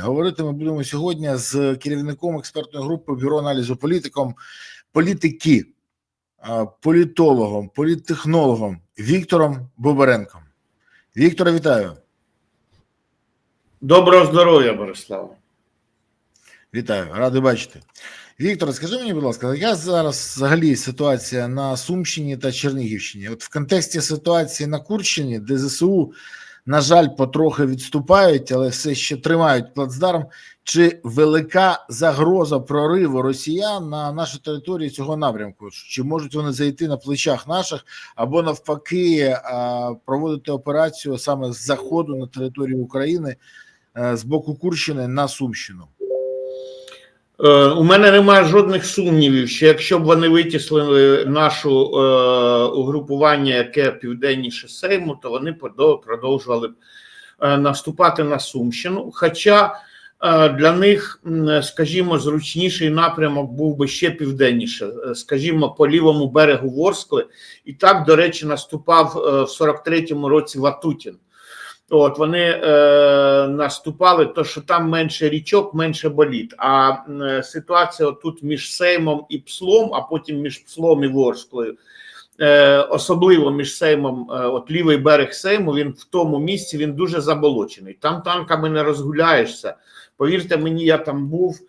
Говорити ми будемо сьогодні з керівником експертної групи бюро аналізу політиком політики, політологом, політтехнологом Віктором Бобаренком. Віктора, вітаю. Доброго здоров'я, Борислава. Вітаю, радий бачити. Віктор, скажи мені, будь ласка, яка зараз взагалі ситуація на Сумщині та Чернігівщині? От в контексті ситуації на Курщині, де ЗСУ, на жаль, потрохи відступають, але все ще тримають плацдарм. Чи велика загроза прориву росіян на нашу територію цього напрямку? Чи можуть вони зайти на плечах наших або навпаки проводити операцію саме з заходу на територію України е, з боку Курщини на Сумщину? Е, У мене немає жодних сумнівів, що якщо б вони витіслили нашу е, угрупування, яке південніше Сейму, то вони продовжували б е, наступати на Сумщину. Хоча е, для них, скажімо, зручніший напрямок був би ще південніше, скажімо, по лівому берегу Ворскли. І так, до речі, наступав в 43-му році Ватутін. От вони е, наступали, то що там менше річок, менше боліт. А е, ситуація тут між Сеймом і Пслом, а потім між Пслом і Ворсклою, е, особливо між Сеймом, е, от лівий берег Сейму, він в тому місці він дуже заболочений. Там танками не розгуляєшся. Повірте мені, я там був.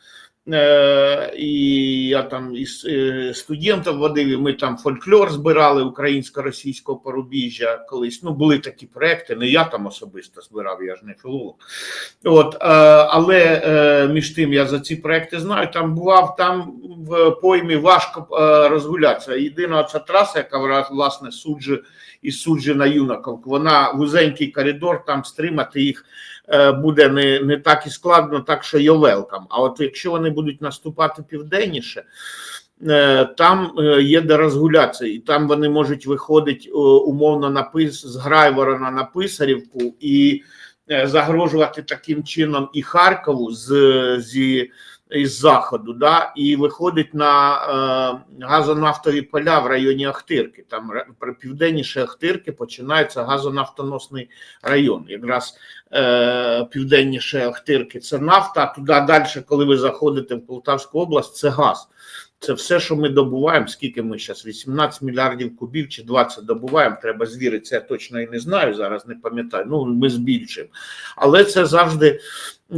Е, і я там із е, студентів водив, і ми там фольклор збирали українсько-російського порубіжжя колись. Ну, були такі проекти, не я там особисто збирав, я ж не філолог. От, е, але між тим я за ці проекти знаю. Там бував, там в поймі важко розгулятися. Єдина ця траса, яка власне суджі і суджі на юнаковку, вона вузенький коридор, там стримати їх буде не, не так і складно, так що йовелкам. А от якщо вони будуть наступати південніше, е, там е, є де розгулятися, і там вони можуть виходити е, умовно на пис з Грайворона на Писарівку і е, загрожувати таким чином і Харкову з, зі, із заходу, да, і виходить на е, газонафтові поля в районі Ахтирки. Там при- південніше Ахтирки починається газонафтоносний район. Якраз е, південніше Ахтирки це нафта, а туди далі, коли ви заходите в Полтавську область, це газ. Це все, що ми добуваємо. Скільки ми зараз? 18 мільярдів кубів чи 20 добуваємо. Треба звіритися, я точно і не знаю. Зараз не пам'ятаю. Ну ми збільшуємо. Але це завжди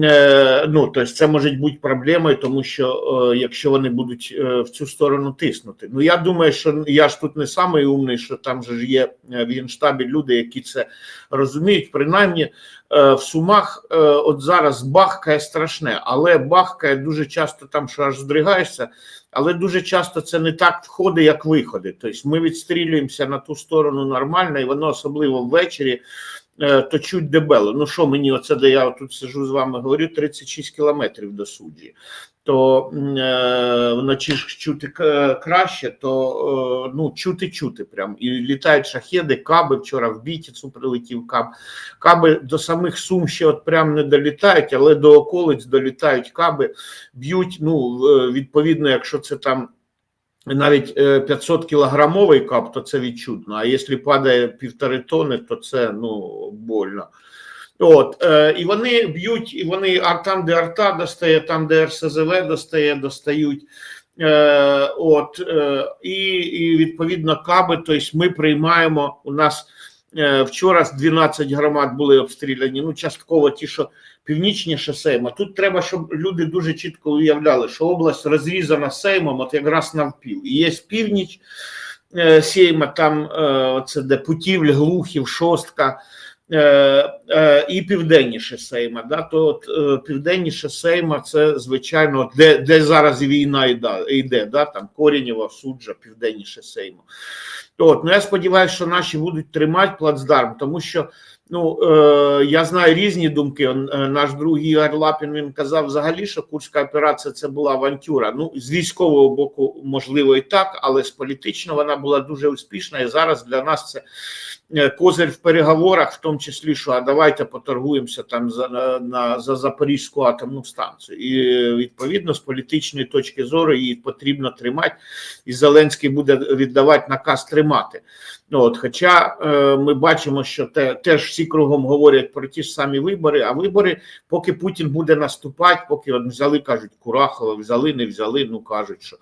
е, ну тобто це може бути проблемою, тому що е, якщо вони будуть е, в цю сторону тиснути. Ну я думаю, що я ж тут не самий умний, що там же є в генштабі люди, які це розуміють. Принаймні в сумах от зараз бахкає страшне, але бахкає дуже часто там, що аж здригаєшся. Але дуже часто це не так входи, як виходи. Тобто ми відстрілюємося на ту сторону нормально, і воно особливо ввечері е, то чуть дебело. Ну що мені, оце де я тут сижу з вами говорю, 36 кілометрів до суджі. То е, вночі ж чути краще, то е, ну чути чути прям. І літають шахеди, каби. Вчора в Бітіцу прилетів каб. Каби до самих сум ще от прям не долітають, але до околиць долітають каби, б'ють. Ну е, відповідно, якщо це там навіть е, 500 кілограмовий кап, то це відчутно. А якщо падає півтори тони, то це ну больно. От е, і вони б'ють, і вони а там, де арта достає, там, де РСЗВ достає, достають. Е, от е, і, і відповідно каби. Тобто ми приймаємо. У нас е, вчора з 12 громад були обстріляні. Ну, частково ті, що північніше Сейма. Тут треба, щоб люди дуже чітко уявляли, що область розрізана Сеймом, от якраз навпіл. І є північ е, Сейма, там е, це де Путівль, Глухів, Шостка. Е, е, і південніше Сейма, да, то от е, південніше Сейма, це звичайно, де, де зараз війна йде, йде да, там Корінєва, Суджа, південніше Сейму. От, ну я сподіваюся, що наші будуть тримати плацдарм, тому що ну е, я знаю різні думки. Наш друг Ігор Лапін він казав взагалі, що Курська операція це була авантюра. Ну з військового боку, можливо, і так, але з політичного вона була дуже успішна. І зараз для нас це козир в переговорах, в тому числі, що а давайте поторгуємося там за на, за Запорізьку атомну станцію. І е, відповідно з політичної точки зору її потрібно тримати, і Зеленський буде віддавати наказ тримати. Ну, От, хоча е, ми бачимо, що те, теж всі кругом говорять про ті ж самі вибори, а вибори, поки Путін буде наступати, поки от взяли, кажуть, Курахова, взяли, не взяли, ну кажуть, що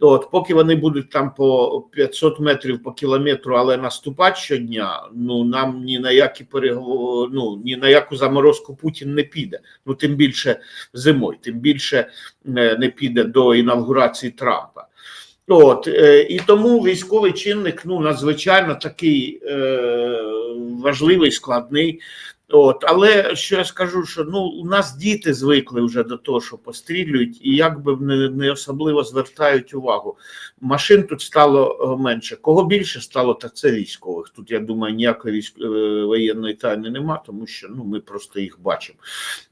от, поки вони будуть там по 500 метрів по кілометру, але наступати щодня, ну нам ні на які переговори, ну ні на яку заморозку Путін не піде. Ну тим більше зимою, тим більше не, не піде до інавгурації Трампа. От е, і тому військовий чинник ну надзвичайно такий е, важливий, складний. От, але що я скажу, що ну у нас діти звикли вже до того, що пострілюють, і якби не, не особливо звертають увагу. Машин тут стало е, менше. Кого більше стало, так це військових. Тут я думаю, ніякої військ... е, воєнної тайни нема, тому що ну ми просто їх бачимо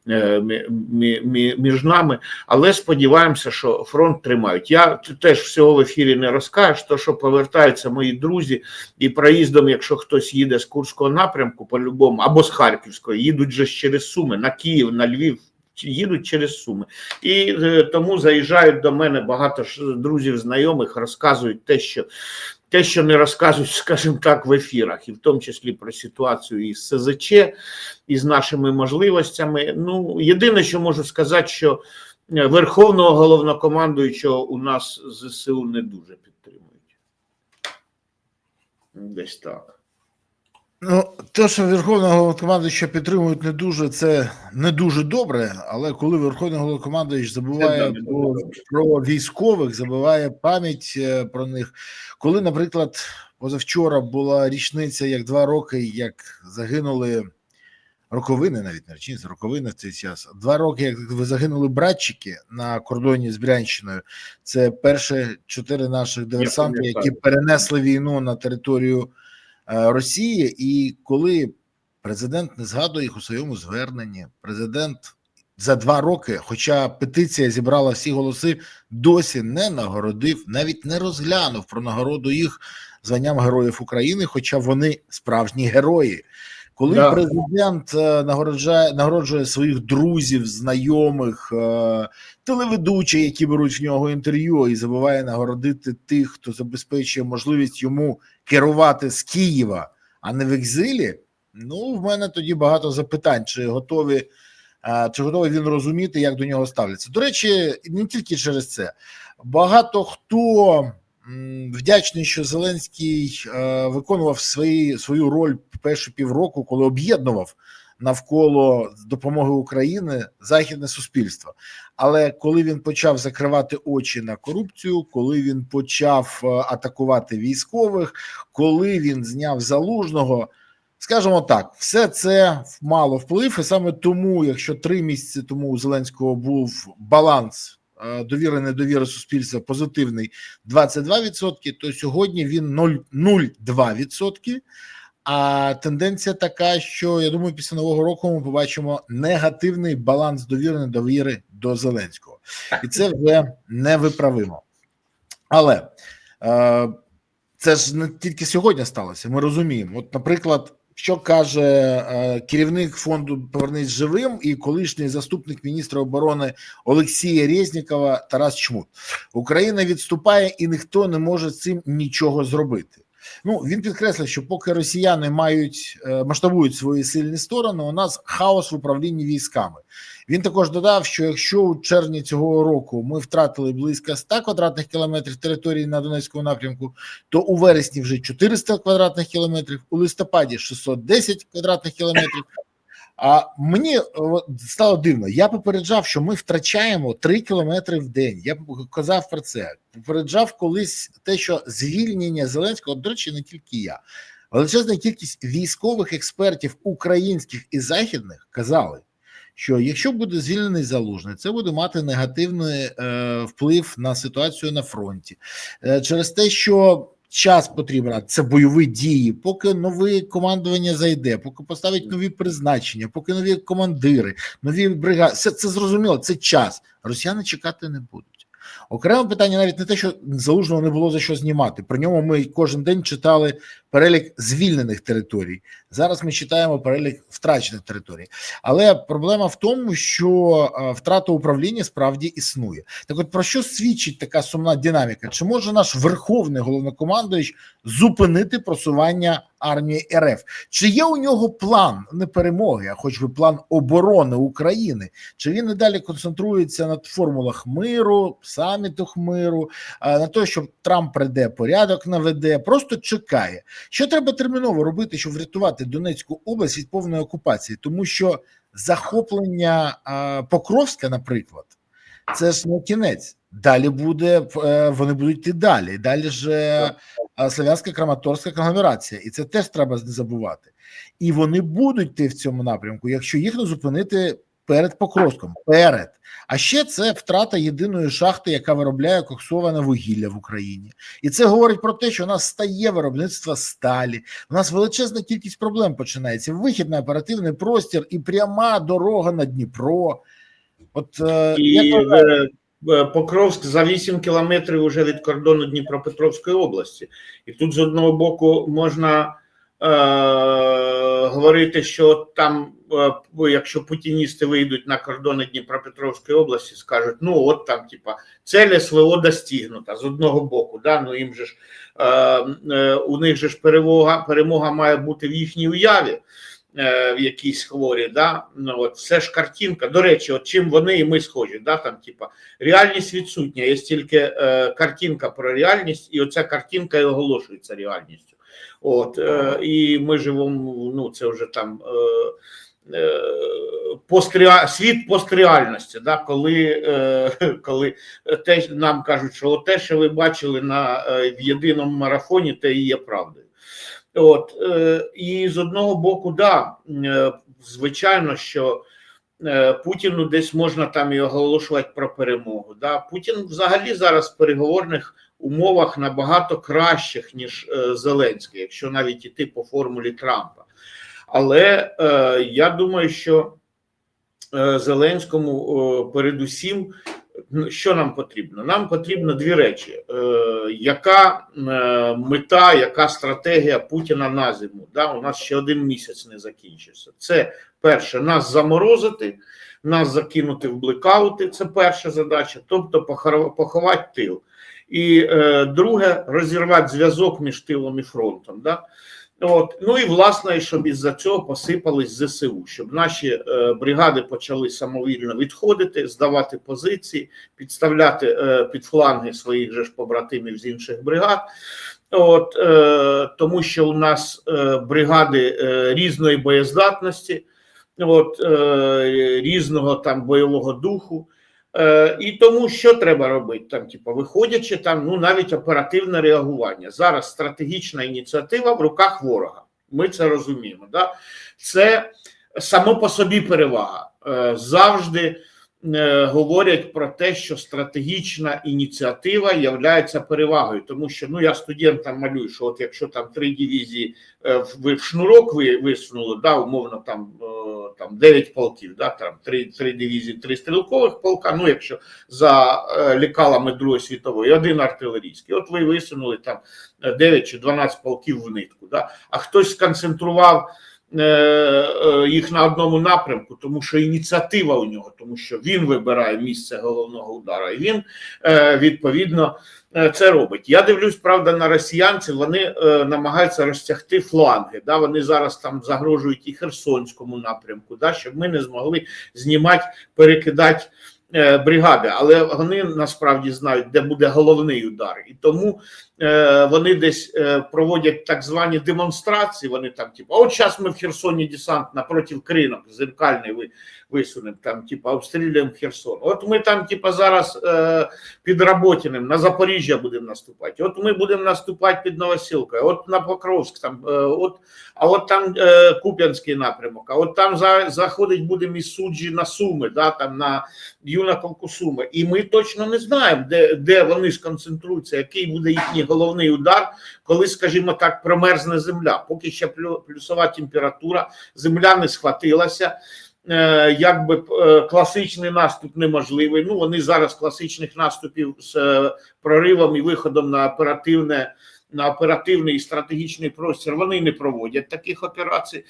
е, мі- мі- мі- між нами. Але сподіваємося, що фронт тримають. Я теж всього в ефірі не розкажеш, то що повертаються мої друзі, і проїздом, якщо хтось їде з Курського напрямку, по-любому, або з Харківського, їдуть же через Суми на Київ, на Львів. Їдуть через Суми, і е, тому заїжджають до мене багато ж друзів, знайомих, розказують те, що те, що не розказують, скажімо так, в ефірах, і в тому числі про ситуацію із СЗЧ, і з нашими можливостями. Ну, єдине, що можу сказати, що е, верховного головнокомандуючого у нас ЗСУ не дуже підтримують. Десь так. Ну, те, що Верховного Головнокомандуюча підтримують не дуже, це не дуже добре. Але коли Верховний Головнокомандуючий забуває про, про військових, забуває пам'ять е, про них. Коли, наприклад, позавчора була річниця, як два роки, як загинули роковини, навіть не річниця, роковини в цей час. Два роки, як загинули братчики на кордоні з Брянщиною. Це перші чотири наших диверсанти, які перенесли війну на територію Росії. І коли президент не згадує їх у своєму зверненні, президент за два роки, хоча петиція зібрала всі голоси, досі не нагородив, навіть не розглянув про нагороду їх званням Героїв України, хоча вони справжні герої. Коли Да. президент е, нагороджує, нагороджує своїх друзів, знайомих, е, телеведучих, які беруть в нього інтерв'ю, і забуває нагородити тих, хто забезпечує можливість йому керувати з Києва, а не в екзилі. Ну, в мене тоді багато запитань, чи готові, е, чи готовий він розуміти, як до нього ставляться. До речі, не тільки через це. Багато хто вдячний, що Зеленський е, виконував свої, свою роль перші півроку, коли об'єднував навколо допомоги України західне суспільство. Але коли він почав закривати очі на корупцію, коли він почав е, атакувати військових, коли він зняв залужного. Скажімо так, все це мало вплив, і саме тому, якщо три місяці тому у Зеленського був баланс довіри недовіри суспільства позитивний 22%, то сьогодні він 0 0,2%. А тенденція така, що я думаю, після нового року ми побачимо негативний баланс довіри недовіри до Зеленського, і це вже невиправимо. Але е, це ж не тільки сьогодні сталося. Ми розуміємо. От, наприклад, що каже е, керівник фонду Повернись живим і колишній заступник міністра оборони Олексія Резнікова Тарас Чмут. Україна відступає, і ніхто не може з цим нічого зробити. Ну він підкреслив, що поки росіяни мають е, масштабують свої сильні сторони, у нас хаос в управлінні військами. Він також додав, що якщо у червні цього року ми втратили близько 100 квадратних кілометрів території на Донецькому напрямку, то у вересні вже 400 квадратних кілометрів, у листопаді 610 квадратних кілометрів. А мені стало дивно. Я попереджав, що ми втрачаємо 3 кілометри в день. Я казав про це. Попереджав колись те, що звільнення Зеленського, до речі, не тільки я. Величезна кількість військових експертів українських і західних казали, що якщо буде звільнений залужний, це буде мати негативний е, вплив на ситуацію на фронті е, через те, що час потрібен, це бойові дії, поки нове командування зайде, поки поставить нові призначення, поки нові командири, нові бригади. Все це зрозуміло. Це час. Росіяни чекати не будуть. Окреме питання навіть не те, що залужного не було за що знімати. Про ньому ми кожен день читали перелік звільнених територій. Зараз ми читаємо перелік втрачених територій. Але проблема в тому, що е, втрата управління справді існує. Так, от про що свідчить така сумна динаміка? Чи може наш верховний головнокомандуючий зупинити просування армії РФ? Чи є у нього план не перемоги, а хоч би план оборони України? Чи він і далі концентрується на формулах миру, самітах миру, на те, що Трамп прийде, порядок наведе, просто чекає. Що треба терміново робити, щоб врятувати Донецьку область від повної окупації? Тому що захоплення Покровська, наприклад, це ж не кінець. Далі буде е, вони будуть йти далі. Далі ж е, Слов'янська Краматорська конгломерація, і це теж треба не забувати. І вони будуть йти в цьому напрямку, якщо їх не зупинити перед Покровськом. Перед. А ще це втрата єдиної шахти, яка виробляє коксоване вугілля в Україні. І це говорить про те, що у нас стає виробництво сталі. У нас величезна кількість проблем починається. Вихід на оперативний простір і пряма дорога на Дніпро. От е, І як е, е, Покровськ за 8 кілометрів уже від кордону Дніпропетровської області. І тут з одного боку можна е, говорити, що там, е, якщо путіністи вийдуть на кордони Дніпропетровської області, скажуть, ну от там, типа, цель СВО достигнута з одного боку. Да? Ну їм же ж е, е, у них же ж перемога, перемога має бути в їхній уяві. Е, В якійсь хворі, да ну от все ж картинка. До речі, от чим вони і ми схожі, да там, типа, реальність відсутня, є тільки е, картинка про реальність, і оця картинка і оголошується реальністю. От е, і ми живемо. Ну це вже там е, е, постреа... світ постреальності, да, коли, е, коли те нам кажуть, що те, що ви бачили на е, в єдиному марафоні, те і є правдою. От е, і з одного боку, да, е, звичайно, що. е, Путіну десь можна там і оголошувати про перемогу. Да? Путін взагалі зараз в переговорних умовах набагато кращих, ніж Зеленський, якщо навіть іти по формулі Трампа. Але я думаю, що Зеленському передусім, що нам потрібно? Нам потрібно дві речі: е, яка е, мета, яка стратегія Путіна на зиму? Да? У нас ще один місяць не закінчився. Це перше, нас заморозити. Нас закинути в блекаути, це перша задача, тобто поховати тил. І е, друге, розірвати зв'язок між тилом і фронтом. Да? От. Ну і власне, щоб із-за цього посипались ЗСУ, щоб наші е, бригади почали самовільно відходити, здавати позиції, підставляти е, під фланги своїх же ж побратимів з інших бригад. От, е, тому що у нас е, бригади е, різної боєздатності, от, е, різного там бойового духу. Е, і тому що треба робити там, типу, виходячи там, ну навіть оперативне реагування. Зараз стратегічна ініціатива в руках ворога. Ми це розуміємо. Да? Це само по собі перевага. Е, завжди говорять про те, що стратегічна ініціатива є перевагою, тому що ну я студентам малюю, що от якщо там три дивізії е, ви в шнурок ви висунули, да, умовно там, е, там 9 полків, да, там три, три дивізії, три стрілкових полка. Ну, якщо за е, лікалами Другої світової, один артилерійський. От ви висунули там е, 9 чи 12 полків в нитку. Да? А хтось сконцентрував е, е, їх на одному напрямку, тому що ініціатива у нього, тому що він вибирає місце головного удара, і він е, відповідно е, це робить. Я дивлюсь, правда, на росіянців. Вони е, намагаються розтягти фланги. Да? Вони зараз там загрожують і Херсонському напрямку, да? щоб ми не змогли знімати, перекидати е, бригади, але вони насправді знають, де буде головний удар, і тому е, вони десь е, проводять так звані демонстрації. Вони там, типу, от зараз ми в Херсоні десант напротив кринок, зеркальний ви висунемо, там, типу, обстрілюємо Херсон. От ми там, типу, зараз е, під Роботіним на Запоріжжя будемо наступати. От ми будемо наступати під Новосілкою, от на Покровськ, там, е, от, а от там е, Куп'янський напрямок, а от там за, заходить будемо із суджі на Суми, да, там на Юна Колкусуми. І ми точно не знаємо, де, де вони сконцентруються, який буде їхній головний удар, коли, скажімо так, промерзне земля. Поки ще плюсова температура, земля не схватилася. Е, якби е, класичний наступ неможливий. Ну вони зараз класичних наступів з е, проривом і виходом на оперативне. На оперативний і стратегічний простір вони не проводять таких операцій.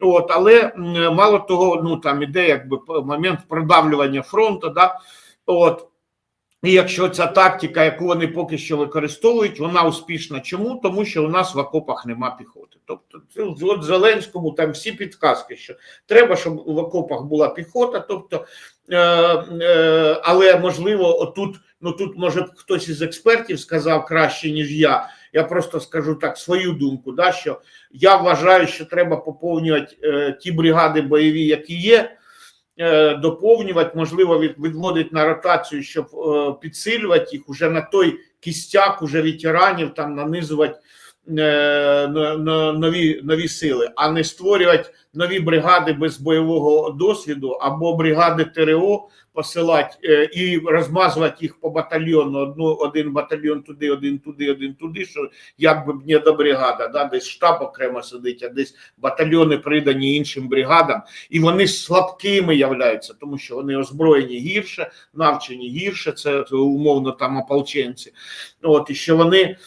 От, але мало того, ну там іде якби момент продавлювання фронту. Да? От, і якщо ця тактика, яку вони поки що використовують, вона успішна. Чому? Тому що у нас в окопах нема піхоти. Тобто, от Зеленському там всі підказки, що треба, щоб в окопах була піхота. Тобто, е, е, але можливо, отут, ну тут може хтось із експертів сказав краще, ніж я. Я просто скажу так свою думку, да, що я вважаю, що треба поповнювати е, ті бригади бойові, які є доповнювати, можливо, від, відводити на ротацію, щоб е, підсилювати їх уже на той кістяк, уже ветеранів, там нанизувати е, на- на- нові, нові сили, а не створювати нові бригади без бойового досвіду або бригади ТРО посилати е, і розмазувати їх по батальйону. Одну один батальйон туди, один туди, один туди. Що якби б не до бригада, да, десь штаб окремо сидить, а десь батальйони придані іншим бригадам, і вони слабкими являються, тому що вони озброєні гірше, навчені гірше. Це умовно там ополченці. От і що вони е,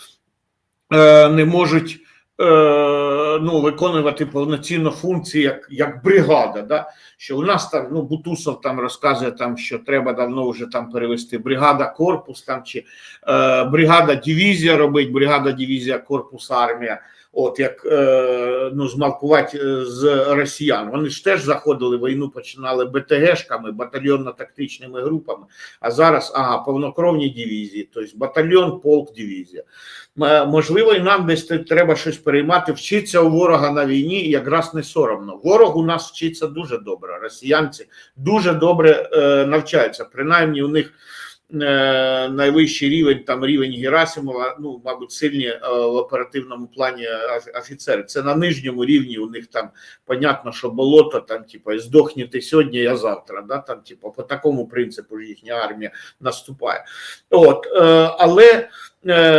не можуть. е, Ну, виконувати повноцінно функції як, як бригада. Да? Що у нас там ну Бутусов там розказує, там що треба давно вже там перевести бригада, корпус там чи е, бригада дивізія робить, бригада дивізія, корпус, армія. От як е, ну змалкувати е, з росіян. Вони ж теж заходили війну, починали БТГшками, батальйонно-тактичними групами. А зараз ага, повнокровні дивізії, тобто батальйон, полк, дивізія. Можливо, і нам десь треба щось переймати, вчитися у ворога на війні, якраз не соромно. Ворог у нас вчиться дуже добре. Росіянці дуже добре е, навчаються. Принаймні, у них е, найвищий рівень, там рівень Герасимова, ну, мабуть, сильні е, в оперативному плані оф- офіцери. Це на нижньому рівні. У них там понятно, що болото, там, типу, здохніти сьогодні, я завтра. Да? Там, типу, по такому принципу їхня армія наступає. От, е, але е,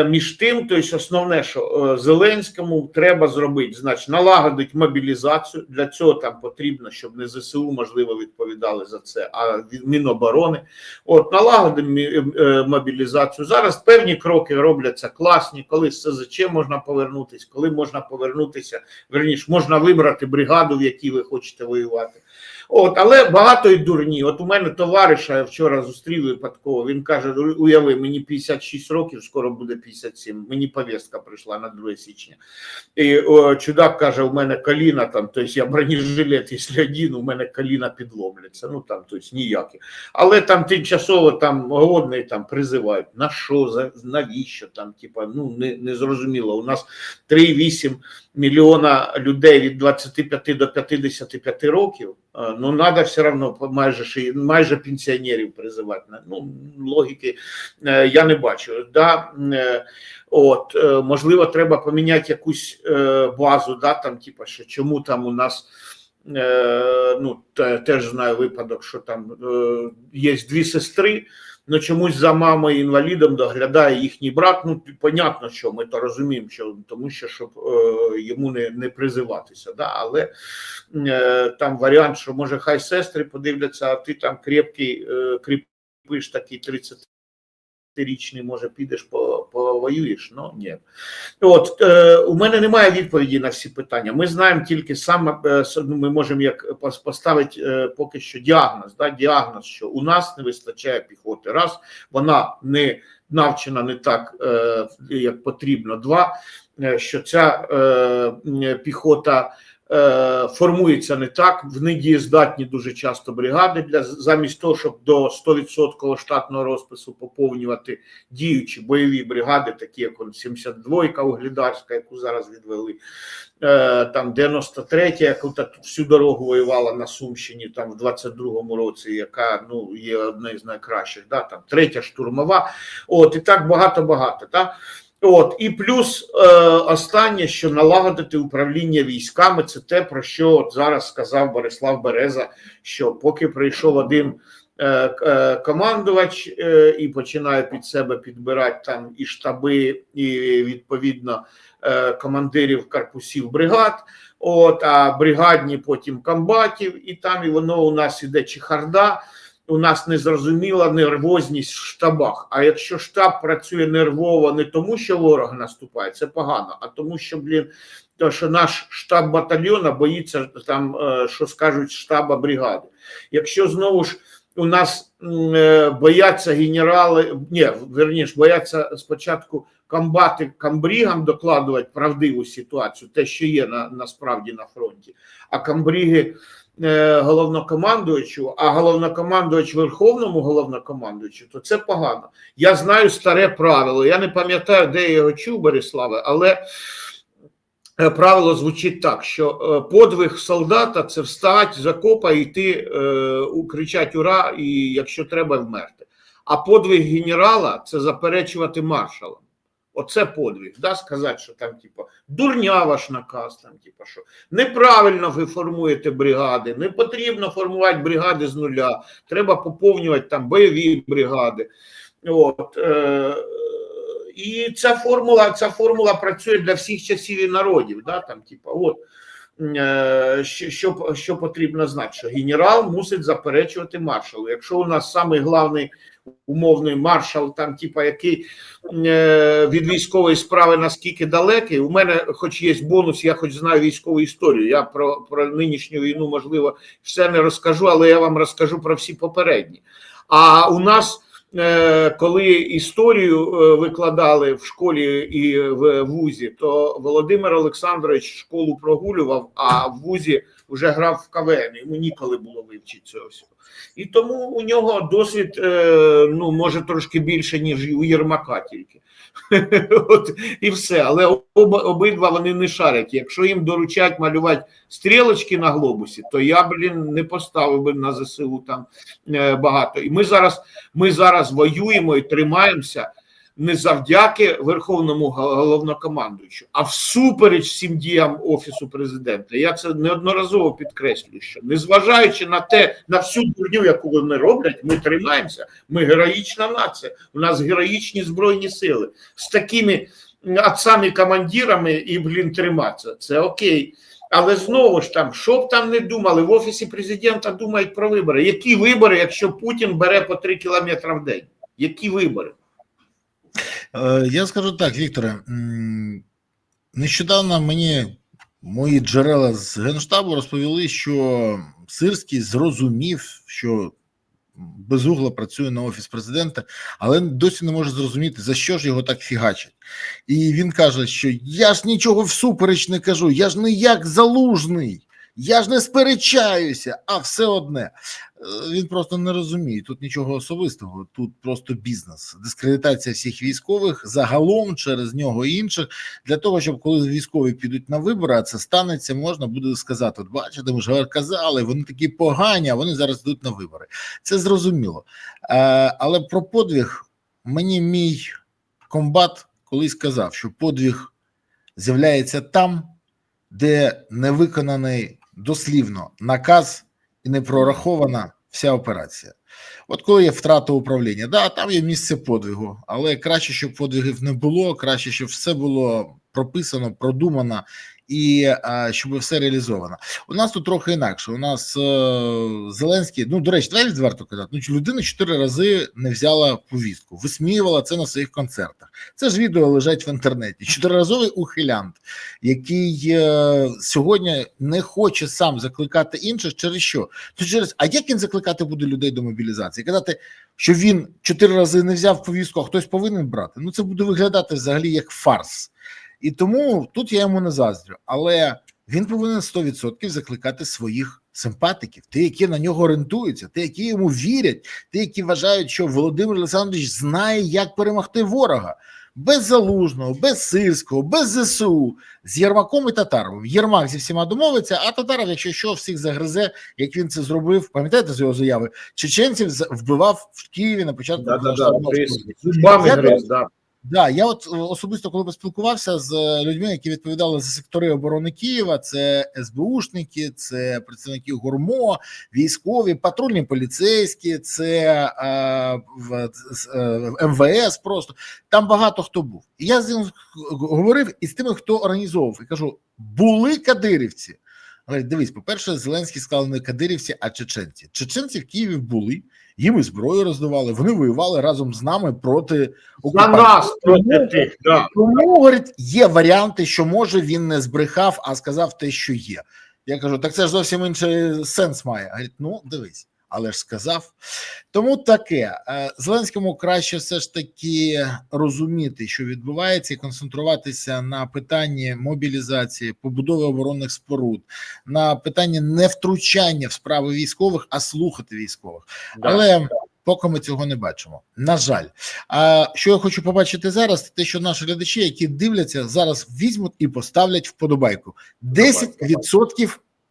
між тим, тобто основне, що е, Зеленському треба зробити, значить, налагодить мобілізацію. Для цього там потрібно, щоб не ЗСУ, можливо, відповідали за це, а Міноборони. От, налагодимо е, мобілізацію. Зараз певні кроки робляться класні, коли з СЗЧ можна повернутися, коли можна повернутися, верніше, можна вибрати бригаду, в якій ви хочете воювати. От, але багато і дурні. От у мене товариша я вчора зустрів випадково. Він каже: уяви, мені 56 років, скоро буде 57. Мені повістка прийшла на 2 січня. І о, чудак каже: у мене коліна там, тобто я бронежилет, якщо один, у мене коліна підломляться. Ну там, тобто ніякі. Але там тимчасово там голодний там призивають. На що, навіщо там? Типа, ну не, не зрозуміло. У нас 3,8 мільйона людей від 25 до 55 років. е, Ну, треба все одно майже майже пенсіонерів призивати. Ну, логіки е, я не бачу. Да? е, От, можливо, треба поміняти якусь базу, да, там, типа, що чому там у нас. Ну, теж знаю випадок, що там є дві сестри, але чомусь за мамою інвалідом доглядає їхній брат. Ну, понятно, що ми то розуміємо, що тому що щоб е, йому не, не призиватися. Да? Але е, там варіант, що може хай сестри подивляться, а ти там крепкий, е, кріпиш такий 30 річний, може, підеш по, повоюєш, ну ні. От е, у мене немає відповіді на всі питання. Ми знаємо тільки саме е, ну, ми можемо як поставити е, поки що діагноз. Да, діагноз, що у нас не вистачає піхоти. Раз вона не навчена не так, е, як потрібно. Два е, що ця е, піхота. Е, Формується не так, в недієздатні дуже часто бригади для замість того, щоб до 100% штатного розпису поповнювати діючі бойові бригади, такі як он 72-ка Углідарська, яку зараз відвели, е, там 93-я, яку так всю дорогу воювала на Сумщині, там в 22-му році, яка ну є одна з найкращих, да, там третя штурмова. От і так багато-багато. Та? От і плюс е, останнє, що налагодити управління військами, це те, про що от зараз сказав Борислав Береза, що поки прийшов один е, е, командувач е, і починає під себе підбирати там і штаби, і відповідно е, командирів корпусів бригад. От, а бригадні потім комбатів, і там і воно у нас іде чехарда. У нас незрозуміла нервозність в штабах. А якщо штаб працює нервово не тому, що ворог наступає, це погано, а тому, що блін, то що наш штаб батальйона боїться там, е, що скажуть штаба бригади. Якщо знову ж у нас е, бояться генерали, ні, верніше, бояться спочатку комбати камбрігам докладувати правдиву ситуацію, те, що є на, насправді на фронті, а камбріги головнокомандуючу, а головнокомандувач верховному головнокомандуючу, то це погано. Я знаю старе правило. Я не пам'ятаю, де я його чув, Бориславе, але е, правило звучить так: що е, подвиг солдата це встать з окопа і йти, е, кричать ура, і якщо треба, вмерти. А подвиг генерала це заперечувати маршалам. Оце подвиг, да, сказати, що там, типу, дурня ваш наказ, там, типу, що неправильно ви формуєте бригади, не потрібно формувати бригади з нуля, треба поповнювати там бойові бригади. От, е, і ця формула, ця формула працює для всіх часів і народів. Да, там, типу, от, що, що, що потрібно знати, що генерал мусить заперечувати маршалу. Якщо у нас самий главний умовний маршал, там, типа, який е, від військової справи наскільки далекий, у мене, хоч є бонус, я хоч знаю військову історію. Я про, про нинішню війну, можливо, все не розкажу, але я вам розкажу про всі попередні. А у нас, е, коли історію е, викладали в школі і в вузі, то Володимир Олександрович школу прогулював, а в вузі вже грав в КВН. Йому ніколи було вивчити цього всього. І тому у нього досвід е, ну, може трошки більше, ніж у Єрмака тільки. От, і все. Але оба, обидва вони не шарять. Якщо їм доручать малювати стрілочки на глобусі, то я, блін, не поставив би на ЗСУ там е, багато. І ми зараз, ми зараз воюємо і тримаємося не завдяки Верховному головнокомандуючу, а всупереч всім діям Офісу президента. Я це неодноразово підкреслюю, що незважаючи на те, на всю дурню, яку вони роблять, ми тримаємося. Ми героїчна нація. У нас героїчні збройні сили з такими отцами командирами і блін триматися. Це окей. Але знову ж там, що б там не думали, в офісі президента думають про вибори. Які вибори, якщо Путін бере по 3 кілометри в день? Які вибори? Е, Я скажу так, Вікторе. Нещодавно мені мої джерела з Генштабу розповіли, що Сирський зрозумів, що безугла працює на офіс президента, але досі не може зрозуміти, за що ж його так фігачать. І він каже, що я ж нічого всупереч не кажу, я ж не як залужний. Я ж не сперечаюся, а все одне. Е, Він просто не розуміє. Тут нічого особистого, тут просто бізнес, дискредитація всіх військових загалом через нього інших для того, щоб коли військові підуть на вибори, а це станеться, можна буде сказати: от бачите, ми ж казали, вони такі погані, а вони зараз йдуть на вибори. Це зрозуміло. Е, але про подвиг мені мій комбат колись сказав, що подвиг з'являється там, де не виконаний дослівно наказ і не прорахована вся операція. От коли є втрата управління, да, там є місце подвигу, але краще, щоб подвигів не було, краще, щоб все було прописано, продумано і а, щоб все реалізовано. У нас тут трохи інакше. У нас е, Зеленський, ну до речі, давай відверто казати, ну людина чотири рази не взяла повістку, висміювала це на своїх концертах. Це ж відео лежать в інтернеті. Чотириразовий ухилянт, який е, сьогодні не хоче сам закликати інших через що? То через а як він закликати буде людей до мобілізації? Казати, що він чотири рази не взяв повістку, а хтось повинен брати. Ну це буде виглядати взагалі як фарс. І тому тут я йому не заздрю, але він повинен 100% закликати своїх симпатиків, ті, які на нього орієнтуються, ті, які йому вірять, ті, які вважають, що Володимир Олександрович знає, як перемогти ворога. Без залужного, без сирського, без ЗСУ, з Єрмаком і Татаровим. Єрмак зі всіма домовиться, а Татаров, якщо що, всіх загризе, як він це зробив. Пам'ятаєте з його заяви? Чеченців вбивав в Києві на початку вторгнення. Зубами Я гриз, да. Да, я от е, особисто коли поспілкувався з е, людьми, які відповідали за сектори оборони Києва, це СБУшники, це представники ГУРМО, військові, патрульні поліцейські, це е, в, е, МВС. Просто там багато хто був. І я з ним говорив із тими, хто організовував, і кажу: були кадирівці. Говорить, дивись, по-перше, Зеленський сказав не кадирівці, а чеченці. Чеченці в Києві були, їм і зброю роздавали. Вони воювали разом з нами проти За окупантів. нас проти тих, да. Тому говорить, є варіанти, що може він не збрехав, а сказав те, що є. Я кажу, так це ж зовсім інший сенс має. Говорить, ну дивись, але ж сказав. Тому таке Е, Зеленському краще все ж таки розуміти, що відбувається, і концентруватися на питанні мобілізації, побудови оборонних споруд, на питанні невтручання в справи військових, а слухати військових. Да. Але поки ми цього не бачимо. На жаль, а що я хочу побачити зараз, те, що наші глядачі, які дивляться, зараз візьмуть і поставлять вподобайку. 10% е,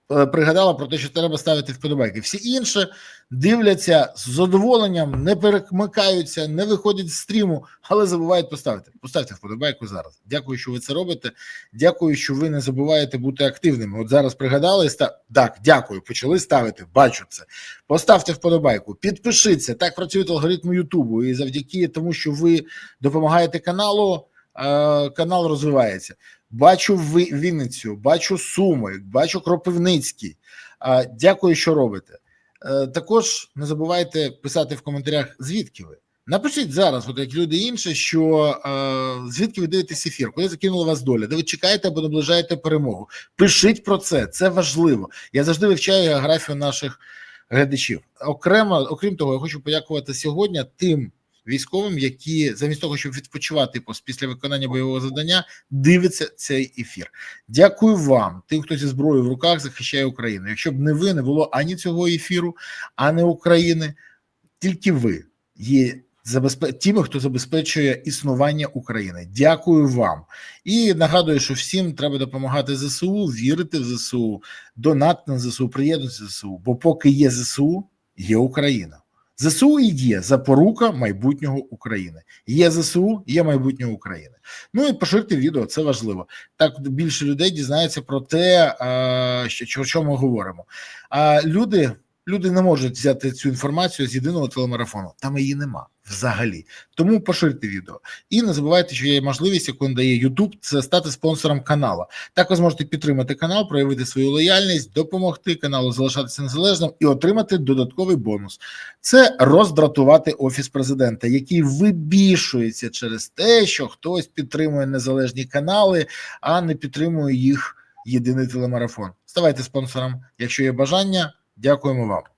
пригадала про те, що треба ставити вподобайки. Всі інші дивляться з задоволенням, не перемикаються, не виходять з стріму, але забувають поставити. Поставте вподобайку зараз. Дякую, що ви це робите. Дякую, що ви не забуваєте бути активними. От зараз пригадали ста... так. Дякую, почали ставити. Бачу це. Поставте вподобайку, підпишіться. Так працює алгоритм Ютубу. І завдяки тому, що ви допомагаєте каналу, е, канал розвивається. Бачу Вінницю, бачу Суми, бачу Кропивницький. Дякую, що робите. Е, Також не забувайте писати в коментарях, звідки ви. Напишіть зараз, от як люди інші, що е, звідки ви дивитесь ефір, куди закинула вас доля, де ви чекаєте або наближаєте перемогу. Пишіть про це, це важливо. Я завжди вивчаю географію наших глядачів. Окремо, окрім того, я хочу подякувати сьогодні тим військовим, які замість того, щоб відпочивати після виконання бойового завдання, дивляться цей ефір. Дякую вам, тим, хто зі зброєю в руках захищає Україну. Якщо б не ви, не було ані цього ефіру, ані України, тільки ви є тими, хто забезпечує існування України. Дякую вам. І нагадую, що всім треба допомагати ЗСУ, вірити в ЗСУ, донати на ЗСУ, приєднуйтесь до ЗСУ. Бо поки є ЗСУ, є Україна. ЗСУ і є запорука майбутнього України. Є ЗСУ, є майбутнє України. Ну і поширте відео, це важливо. Так більше людей дізнається про те, що, що ми говоримо. А люди, люди не можуть взяти цю інформацію з єдиного телемарафону. Там її нема взагалі. Тому поширте відео. І не забувайте, що є можливість, яку надає YouTube, це стати спонсором каналу. Так ви зможете підтримати канал, проявити свою лояльність, допомогти каналу залишатися незалежним і отримати додатковий бонус. Це роздратувати офіс президента, який вибішується через те, що хтось підтримує незалежні канали, а не підтримує їх єдиний телемарафон. Ставайте спонсором, якщо є бажання. Дякуємо вам.